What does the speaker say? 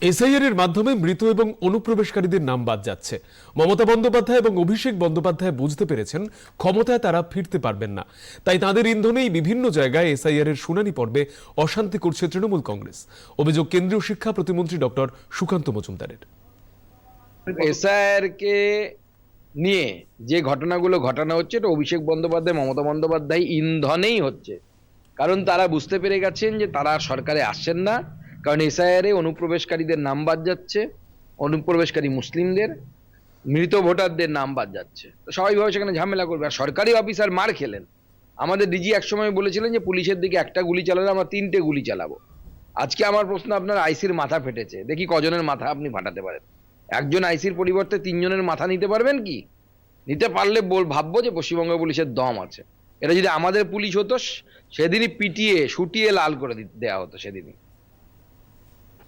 SIR এর মাধ্যমে মৃত এবং অনুপ্রবেশকারীদের নাম বাদ যাচ্ছে। মমতা বন্দ্যোপাধ্যায় এবং অভিষেক বন্দ্যোপাধ্যায় বুঝতে পেরেছেন, ক্ষমতায় তারা ফিরতে পারবেন না। তাই তাদের ইন্ধনেই বিভিন্ন জায়গায় এসআইআর এর শুনানি পর্বে অশান্তি করছে তৃণমূল কংগ্রেস। অভিযোগ কেন্দ্রীয় শিক্ষা প্রতিমন্ত্রী ডক্টর সুকান্ত মজুমদারের। এসআইআর কে নিয়ে যে ঘটনাগুলো ঘটানো হচ্ছে, এটা অভিষেক বন্দ্যোপাধ্যায়, মমতা বন্দ্যোপাধ্যায় ইন্ধনেই হচ্ছে। কারণ তারা বুঝতে পেরে গেছেন যে তারা সরকারে আসছেন না। কারণ এসআইআর অনুপ্রবেশকারীদের নাম বাদ যাচ্ছে, অনুপ্রবেশকারী মুসলিমদের, মৃত ভোটারদের নাম বাদ যাচ্ছে। তো স্বাভাবিকভাবে সেখানে ঝামেলা করবে। আর সরকারি অফিসার মার খেলেন। আমাদের ডিজি একসময় বলেছিলেন যে, পুলিশের দিকে একটা গুলি চালালে আমরা তিনটে গুলি চালাবো। আজকে আমার প্রশ্ন, আপনার আইসির মাথা ফেটেছে? দেখি কজনের মাথা আপনি ফাটাতে পারেন। একজন আইসির পরিবর্তে তিনজনের মাথা নিতে পারবেন কি? নিতে পারলে বল, ভাববো যে পশ্চিমবঙ্গ পুলিশের দম আছে। এটা যদি আমাদের পুলিশ হতো, সেদিনই পিটিয়ে শুটিয়ে লাল করে দেওয়া হতো সেদিনই।